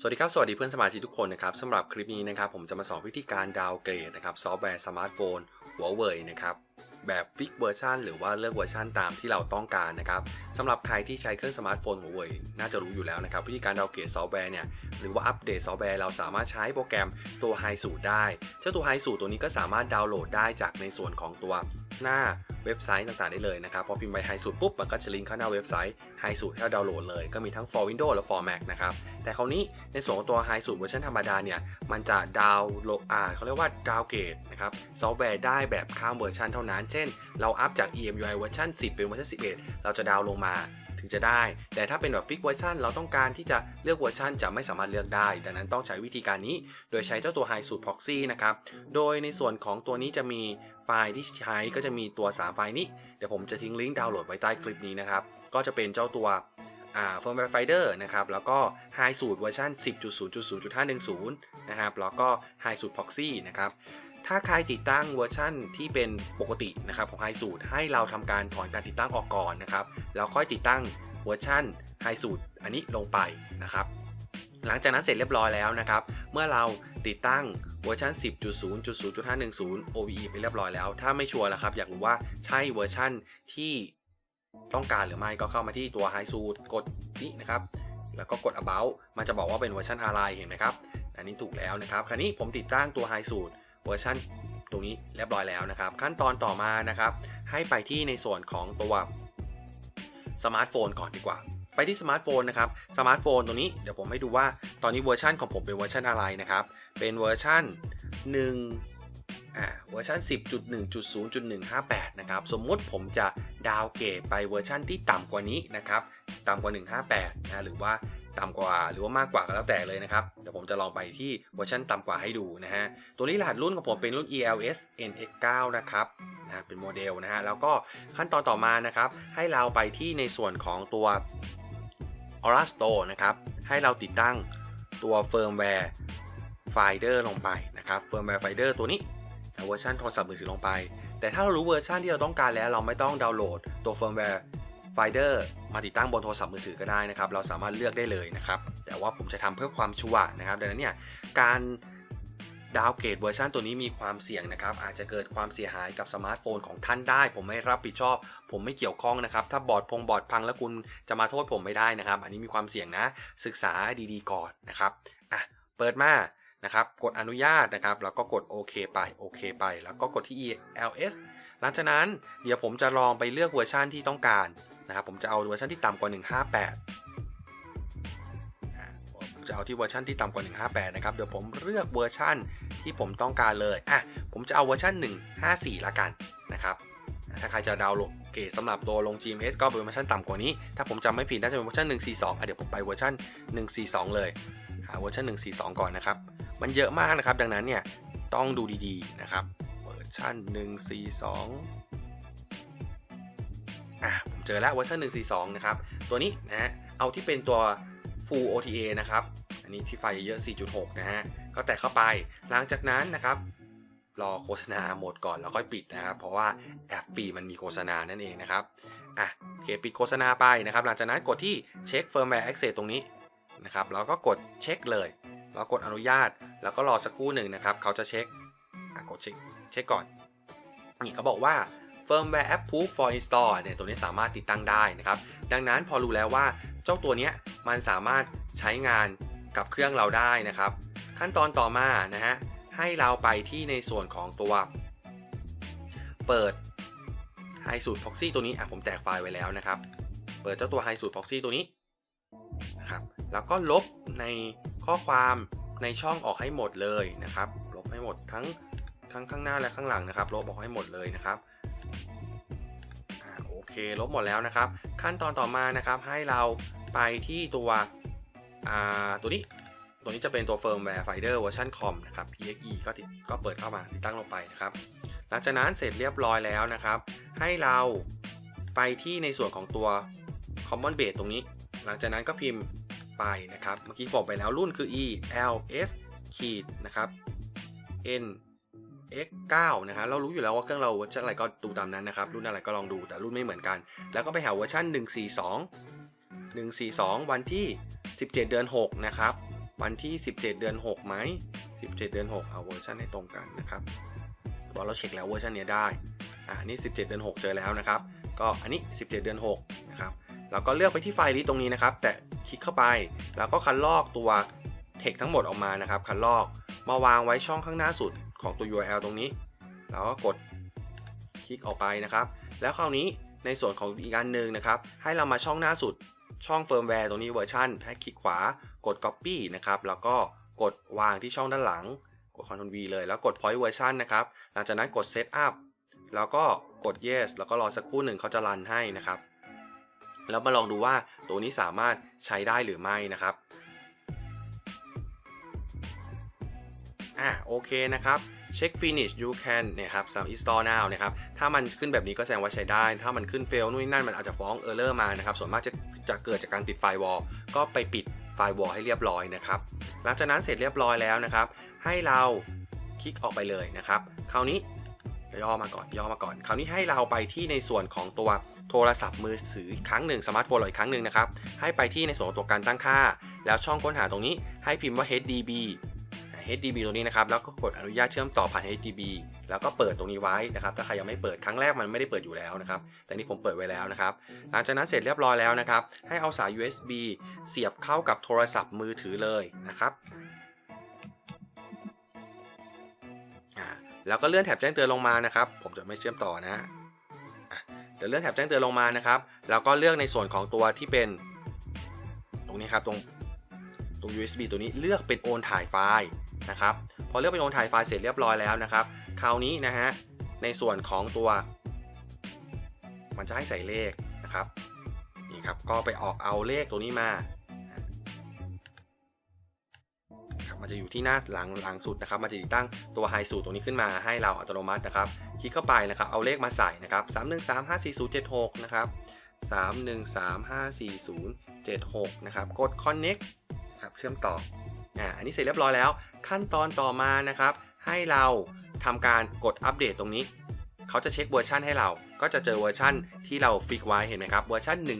สวัสดีครับ สวัสดีเพื่อนสมาชิกทุกคนนะครับสำหรับคลิปนี้นะครับผมจะมาสอนวิธีการดาวเกรดนะครับซอฟต์แวร์สมาร์ทโฟนหัวเว่ยนะครับแบบฟิกเวอร์ชันหรือว่าเลือกเวอร์ชันตามที่เราต้องการนะครับสำหรับใครที่ใช้เครื่องสมาร์ทโฟนหัวเว่ยน่าจะรู้อยู่แล้วนะครับวิธีการดาวเกรดซอฟต์แวร์เนี่ยหรือว่าอัปเดตซอฟต์แวร์เราสามารถใช้โปรแกรมตัว h i สูตรได้ เจ้าตัว h i สูตรตัวนี้ก็สามารถดาวน์โหลดได้จากในส่วนของตัว หน้าเว็บไซต์ต่างๆได้เลยนะครับ พอพิมพ์ไป h i สูตรปุ๊บมันก็จะลิงก์เข้าหน้าเว็บไซต์ h i สูตรให้เราดาวน์โหลดเลย ก็มีทั้ง for Windows และ for Mac นะครับ แต่คราวนี้ในส่วนของตัว High สูตรเวอร์ชันธรรมดาเนี่ย มันจะดาวน์โหลดอ่าเขาเรียกว่าดาวน์เกรดนะครับ ซอฟต์แวร์ได้แบบข้ามเวอร์ชันเท่านั้น เช่น เราอัพจาก EMUI เวอร์ชัน10 เป็นเวอร์ชัน11 เราจะดาวน์ลงมาถึงจะได้ แต่ถ้าเป็นแบบฟิกเวอร์ชันเราต้องการที่จะเลือกเวอร์ชันจะไม่สามารถเลือกได้ ดังนั้นต้องใช้วิธีการนี้ โดยใช้เจ้าตัว High สูตร Proxy นะครับ โดยในส่วนของตัวนี้จะมี ไฟล์ที่ใช้ก็จะมีตัว 3 ไฟล์นี้ เดี๋ยวผมจะทิ้งลิงก์ดาวน์โหลดไว้ใต้คลิปนี้นะครับ ก็จะเป็นเจ้าตัวอ่า firmware finder นะครับ แล้วก็ high สูตรเวอร์ชัน10.0.0.510 นะครับ แล้วก็ high สูตร proxy นะครับถ้าใครติดตั้งเวอร์ชันที่เป็นปกตินะครับของ high สูตรให้เราทำการถอนการติดตั้งออกก่อนนะครับ แล้วค่อยติดตั้งเวอร์ชัน high สูตรอันนี้ลงไปนะครับ หลังจากนั้นเสร็จเรียบร้อยแล้วนะครับ เมื่อเราติดตั้งเวอร์ชัน10.0.0.510 OVE ไปเรียบร้อยแล้ว ถ้าไม่ชัวร์นะครับ อยากรู้ว่าใช่เวอร์ชันที่ต้องการหรือไม่ก็เข้ามาที่ตัว High s u i t กดนี้นะครับ แล้วก็กด about มันจะบอกว่าเป็นเวอร์ชันอะไรเห็นไหมครับ อันนี้ถูกแล้วนะครับ คราวนี้ผมติดตั้งตัว High s u i t เวอร์ชันตรงนี้เรียบร้อยแล้วนะครับ ขั้นตอนต่อมานะครับ ให้ไปที่ในส่วนของตัวสมาร์ทโฟนก่อนดีกว่า ไปที่สมาร์ทโฟนนะครับสมาร์ทโฟนตัวนี้เดี๋ยวผมให้ดูว่าตอนนี้เวอร์ชันของผมเป็นเวอร์ชันอะไรนะครับ เป็นเวอร์ชัน1อ่าเวอร์ชัน10.1.0.158 นะครับ สมมุติผมจะดาวเกรดไปเวอร์ชันที่ต่ำกว่านี้นะครับ ต่ำกว่า 158 นะหรือว่าต่ำกว่าหรือว่ามากกว่าก็แล้วแต่เลยนะครับ เดี๋ยวผมจะลองไปที่เวอร์ชันต่ำกว่าให้ดูนะฮะ ตัวนี้รหัสรุ่นของผมเป็นรุ่น ELS NX9 นะครับนะเป็นโมเดลนะฮะ แล้วก็ขั้นตอนต่อมานะครับ ให้เราไปที่ในส่วนของตัว Aura Store นะครับ ให้เราติดตั้งตัวเฟิร์มแวร์ไฟเดอร์ลงไปนะครับเฟิร์มแวร์ไฟเดอร์ตัวนี้เวอร์ชันโทรศัพท์มือถือลงไป แต่ถ้าเรารู้เวอร์ชันที่เราต้องการแล้ว เราไม่ต้องดาวน์โหลดตัวเฟิร์มแวร์ไฟเดอร์มาติดตั้งบนโทรศัพท์มือถือก็ได้นะครับ เราสามารถเลือกได้เลยนะครับ แต่ว่าผมจะทำเพื่อความชัวร์นะครับ ดังนั้นเนี่ยการ ดาวเกรดเวอร์ชันตัวนี้มีความเสี่ยงนะครับ อาจจะเกิดความเสียหายกับสมาร์ทโฟนของท่านได้ ผมไม่รับผิดชอบ ผมไม่เกี่ยวข้องนะครับ ถ้าบอร์ดพงบอร์ดพังแล้วคุณจะมาโทษผมไม่ได้นะครับ อันนี้มีความเสี่ยงนะ ศึกษาดีๆก่อนนะครับอะเปิดมานะครับ กดอนุญาตนะครับ แล้วก็กดโอเคไปโอเคไป แล้วก็กดที่ ELS หลังจากนั้นเดี๋ยวผมจะลองไปเลือกเวอร์ชันที่ต้องการนะครับ ผมจะเอาเวอร์ชันที่ต่ำกว่า 158 จะเอาที่เวอร์ชันที่ต่ำกว่า 158 นะครับ เดี๋ยวผมเลือกเวอร์ชันที่ผมต้องการเลย อะ ผมจะเอาเวอร์ชัน154 ละกันนะครับ ถ้าใครจะดาวน์โหลดเกรดสำหรับตัวลง GMS ก็เป็นเวอร์ชันต่ำกว่านี้ ถ้าผมจำไม่ผิดน่าจะเป็นเวอร์ชัน142อะเดี๋ยวผมไปเวอร์ชัน142 เลย หาเวอร์ชัน142 ก่อนนะครับ มันเยอะมากนะครับ ดังนั้นเนี่ยต้องดูดีๆนะครับ เวอร์ชัน142 อะ ผมเจอแล้วเวอร์ชัน142 นะครับ ตัวนี้นะฮะเอาที่เป็นตัว Full OTA นะครับ อันนี้ที่ไฟเยอะ4.6 นะฮะ ก็แตะเข้าไป หลังจากนั้นนะครับ รอโฆษณาหมดก่อนแล้วค่อยปิดนะครับ เพราะว่าแอปฟรีมันมีโฆษณานั่นเองนะครับ อะโอเคปิดโฆษณาไปนะครับ หลังจากนั้นกดที่เช็ค firmware access ตรงนี้นะครับ แล้วก็กดเช็คเลยแล้วกดอนุญาต แล้วก็รอสักครู่หนึ่งนะครับ เขาจะเช็คอะกดเช็คเช็คก่อน นี่เขาบอกว่า firmware approve for install เนี่ยตัวนี้สามารถติดตั้งได้นะครับ ดังนั้นพอรู้แล้วว่าเจ้าตัวนี้มันสามารถใช้งาน กับเครื่องเราได้นะครับ ขั้นตอนต่อมานะฮะให้เราไปที่ในส่วนของตัว เปิด High สูตร Proxy ตัวนี้อะผมแตกไฟล์ไว้แล้วนะครับ เปิดเจ้าตัว High สูตร Proxy ตัวนี้นะครับแล้วก็ลบในข้อความในช่องออกให้หมดเลยนะครับ ลบให้หมดทั้งทั้งข้างหน้าและข้างหลังนะครับ ลบออกให้หมดเลยนะครับโอเคลบหมดแล้วนะครับ ขั้นตอนต่อมานะครับให้เราไปที่ตัว ตัวนี้ตัวนี้จะเป็นตัว firmware finder เวอร์ชันคอมนะครับ PXE ก็ติดก็เปิดเข้ามาติดตั้งลงไปนะครับ หลังจากนั้นเสร็จเรียบร้อยแล้วนะครับ ให้เราไปที่ในส่วนของตัว common base ตรงนี้ หลังจากนั้นก็พิมพ์ไปนะครับ เมื่อกี้บอกไปแล้วรุ่นคือ E L S ขีดนะครับ N X 9 นะฮะเรารู้อยู่แล้วว่าเครื่องเราเวอร์ชันอะไรก็ดูตามนั้นนะครับ รุ่นอะไรก็ลองดูแต่รุ่นไม่เหมือนกัน แล้วก็ไปหาเวอร์ชัน142 142 วันที่ 17 เดือน 6 นะครับ วันที่ 17 เดือน 6ไหม17 เดือน 6 เอาเวอร์ชันให้ตรงกันนะครับเพราเราเช็คแล้วเวอร์ชันเนี้ยได้ อ่านี่ 17 เดือน 6 เจอแล้วนะครับ ก็อันนี้ 17 เดือน 6 นะครับ เราก็เลือกไปที่ไฟล์ลิสตรงนี้นะครับ แต่คลิกเข้าไป แล้วก็คันลอกตัว text ทั้งหมดออกมานะครับ คันลอก มาวางไว้ช่องข้างหน้าสุดของตัว URL ตรงนี้ แล้วก็กดคลิกออกไปนะครับ แล้วคราวนี้ในส่วนของอีกอันหนึ่งนะครับ ให้เรามาช่องหน้าสุด ช่องเฟิร์มแวร์ตรงนี้เวอร์ชันให้คลิกขวากด Copy นะครับแล้วก็กดวางที่ช่องด้านหลัง กด Ctrl V เลยแล้วกด Point Version นะครับหลังจากนั้นกด Set Up แล้วก็กด Yes แล้วก็รอสักครู่หนึ่งเขาจะรันให้นะครับ แล้วมาลองดูว่าตัวนี้สามารถใช้ได้หรือไม่นะครับอ่าโอเคนะครับ เช็ค finish you can เนี่ยครับ some install now นะครับ ถ้ามันขึ้นแบบนี้ก็แสดงว่าใช้ได้ ถ้ามันขึ้น fail นู่นนนั่นมันอาจจะฟ้อง error มานะครับ ส่วนมากจะจะเกิดจากการติดไฟวอลก็ไปปิดไฟวอลให้เรียบร้อยนะครับ หลังจากนั้นเสร็จเรียบร้อยแล้วนะครับ ให้เราคลิกออกไปเลยนะครับ คราวนี้ย่อมาก่อนย่อมาก่อน คราวนี้ให้เราไปที่ในส่วนของตัวโทรศัพท์มือถือครั้งหนึ่งสมาร์ทโฟนเราอีกครั้งหนึ่งนะครับ ให้ไปที่ในส่วนของตัวการตั้งค่า แล้วช่องค้นหาตรงนี้ให้พิมพ์ว่า HDB HDB ตรงนี้นะครับแล้วก็กดอนุญาตเชื่อมต่อผ่าน HDB แล้วก็เปิดตรงนี้ไว้นะครับถ้าใครยังไม่เปิดครั้งแรกมันไม่ได้เปิดอยู่แล้วนะครับแต่นี่ผมเปิดไว้แล้วนะครับหลังจากนั้นเสร็จเรียบร้อยแล้วนะครับให้เอาสาย USB เสียบเข้ากับโทรศัพท์มือถือเลยนะครับอ่าแล้วก็เลื่อนแถบแจ้งเตือนลงมานะครับ ผมจะไม่เชื่อมต่อนะเดี๋ยวเลื่อนแถบแจ้งเตือนลงมานะครับแล้วก็เลือกในส่วนของตัวที่เป็น ตรงนี้ครับตรงตรง USB ตัวนี้เลือกเป็นโอนถ่ายไฟล์ นะครับ พอเลือกเป็นโอนถ่ายไฟล์เสร็จเรียบร้อยแล้วนะครับ คราวนี้นะฮะ ในส่วนของตัว มันจะให้ใส่เลขนะครับ นี่ครับ ก็ไปออกเอาเลขตัวนี้มาครับมันจะอยู่ที่หน้าหลังหลังสุดนะครับ มันจะติดตั้งตัวไฮสูตรตรงนี้ขึ้นมาให้เราอัตโนมัตินะครับ คลิกเข้าไปนะครับ เอาเลขมาใส่นะครับ 3 1 3 5 4 0 7 6 นะครับ 3 1 3 5 4 0 7 6 นะครับ กด connect ครับ เชื่อมต่อ อ่าอันนี้เสร็จเรียบร้อยแล้ว ขั้นตอนต่อมานะครับ ให้เราทำการกดอัปเดตตรงนี้ เขาจะเช็คเวอร์ชันให้เรา ก็จะเจอเวอร์ชันที่เราฟิกไว้เห็นไหมครับ เวอร์ชัน142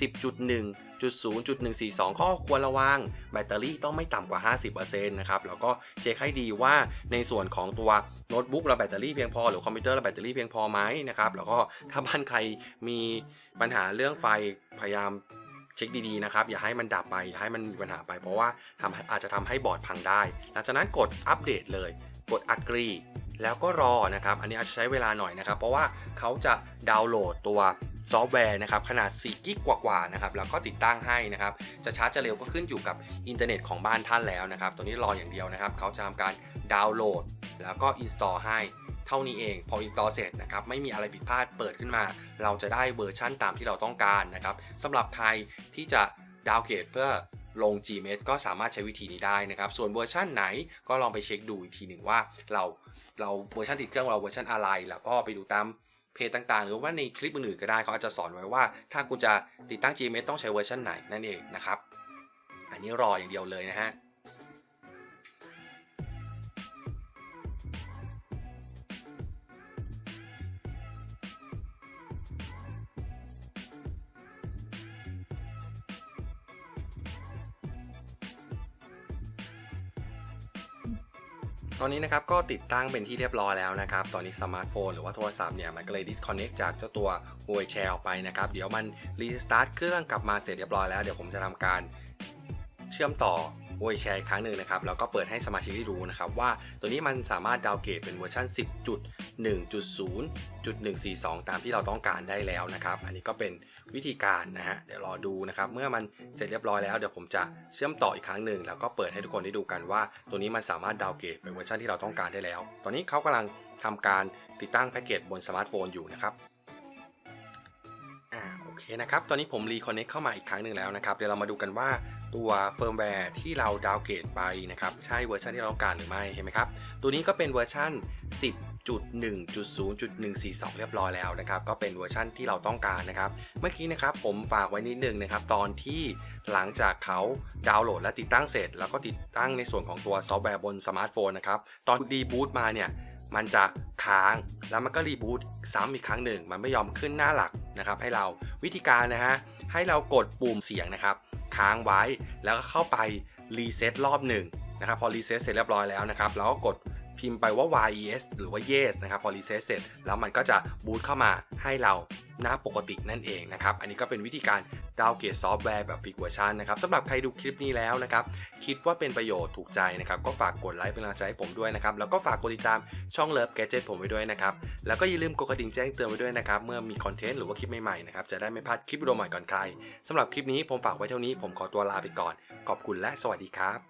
10.1.0.142 ข้อควรระวัง แบตเตอรี่ต้องไม่ต่ำกว่า 50%นะครับแล้วก็เช็คให้ดีว่าในส่วนของตัวโน้ตบุ๊กเราแบตเตอรี่เพียงพอหรือคอมพิวเตอร์เราแบตเตอรี่เพียงพอไหมนะครับแล้วก็ถ้าบ้านใครมีปัญหาเรื่องไฟพยายาม เช็คดีๆนะครับอย่าให้มันดับไปอย่าให้มันมีปัญหาไป เพราะว่าทำอาจจะทำให้บอร์ดพังได้ หลังจากนั้นกดอัปเดตเลย กด agree แล้วก็รอนะครับ อันนี้อาจจะใช้เวลาหน่อยนะครับ เพราะว่าเขาจะดาวน์โหลดตัวซอฟต์แวร์นะครับขนาด 4 กิกกว่าๆนะครับแล้วก็ติดตั้งให้นะครับ จะช้าจะเร็วก็ขึ้นอยู่กับอินเทอร์เน็ตของบ้านท่านแล้วนะครับ ตัวนี้รออย่างเดียวนะครับ เขาจะทำการดาวน์โหลด แล้วก็อินสตอลให้ เท่านี้เอง พออินสตอลเสร็จนะครับไม่มีอะไรผิดพลาดเปิดขึ้นมา เราจะได้เวอร์ชั่นตามที่เราต้องการนะครับสำหรับใครที่จะดาวเกรดเพื่อลง Gmail ก็สามารถใช้วิธีนี้ได้นะครับ ส่วนเวอร์ชันไหนก็ลองไปเช็คดูอีกทีหนึ่งว่าเราเราเวอร์ชันติดเครื่องเราเวอร์ชันอะไร แล้วก็ไปดูตามเพจต่างๆ หรือว่าในคลิปอื่นๆก็ได้เขาอาจจะสอนไว้ว่า ถ้าคุณจะติดตั้ง Gmail ต้องใช้เวอร์ชันไหนนั่นเองนะครับ อันนี้รออย่างเดียวเลยนะฮะ ตอนนี้นะครับก็ติดตั้งเป็นที่เรียบร้อยแล้วนะครับ ตอนนี้สมาร์ทโฟนหรือว่าโทรศัพท์เนี่ยมันก็เลย disconnect จากเจ้าตัว Huawei share ออกไปนะครับ เดี๋ยวมัน restart เครื่องกลับมาเสร็จเรียบร้อยแล้ว เดี๋ยวผมจะทำการเชื่อมต่อ Huawei share อีกครั้งหนึ่งนะครับ แล้วก็เปิดให้สมาชิกได้รู้นะครับว่าตัวนี้มันสามารถดาวเกรดเป็นเวอร์ชัน10.0 1.0.142 ตามที่เราต้องการได้แล้วนะครับ อันนี้ก็เป็นวิธีการนะฮะ เดี๋ยวรอดูนะครับ เมื่อมันเสร็จเรียบร้อยแล้วเดี๋ยวผมจะเชื่อมต่ออีกครั้งหนึ่งแล้วก็เปิดให้ทุกคนได้ดูกันว่า ตัวนี้มันสามารถดาวเกรดเป็นเวอร์ชันที่เราต้องการได้แล้ว ตอนนี้เขากำลังทำการติดตั้งแพ็กเกจบนสมาร์ทโฟนอยู่นะครับอ่าโอเคนะครับ ตอนนี้ผมรีคอนเนคเข้ามาอีกครั้งหนึ่งแล้วนะครับ เดี๋ยวเรามาดูกันว่าตัวเฟิร์มแวร์ที่เราดาวเกรดไปนะครับ ใช่เวอร์ชันที่เราต้องการหรือไม่ เห็นไหมครับ ตัวนี้ก็เป็นเวอร์ชัน 1.0.142 เรียบร้อยแล้วนะครับก็เป็นเวอร์ชันที่เราต้องการนะครับ เมื่อกี้นะครับผมฝากไว้นิดนึงนะครับตอนที่หลังจากเขาดาวน์โหลดและติดตั้งเสร็จ แล้วก็ติดตั้งในส่วนของตัวซอฟต์แวร์บนสมาร์ทโฟนนะครับตอนดีบูตมาเนี่ยมันจะค้างแล้วมันก็รีบูตซ้ำอีกครั้งหนึ่ง มันไม่ยอมขึ้นหน้าหลักนะครับ ให้เราวิธีการนะฮะให้เรากดปุ่มเสียงนะครับ ค้างไว้แล้วก็เข้าไปรีเซ็ตรอบหนึ่งนะครับ พอรีเซ็ตเสร็จเรียบร้อยแล้วนะครับเราก็กด พิมพ์ไปว่า yes หรือว่า yes นะครับพอรีเซ็ตเสร็จแล้วมันก็จะบูตเข้ามาให้เราหน้าปกตินั่นเองนะครับ อันนี้ก็เป็นวิธีการดาวเกรดซอฟต์แวร์แบบฟิกเวอร์ชันนะครับสำหรับใครดูคลิปนี้แล้วนะครับ คิดว่าเป็นประโยชน์ถูกใจนะครับ ก็ฝากกดไลค์เป็นกำลังใจให้ผมด้วยนะครับ แล้วก็ฝากกดติดตามช่องเลิฟแกจิตผมไว้ด้วยนะครับ แล้วก็อย่าลืมกดกระดิ่งแจ้งเตือนไว้ด้วยนะครับ เมื่อมีคอนเทนต์หรือว่าคลิปใหม่ๆนะครับจะได้ไม่พลาดคลิปวิดีโอใหม่ก่อนใครสำหรับคลิปนี้ผมฝากไว้เท่านี้ผมขอตัวลาไปก่อน ขอบคุณและสวัสดีครับ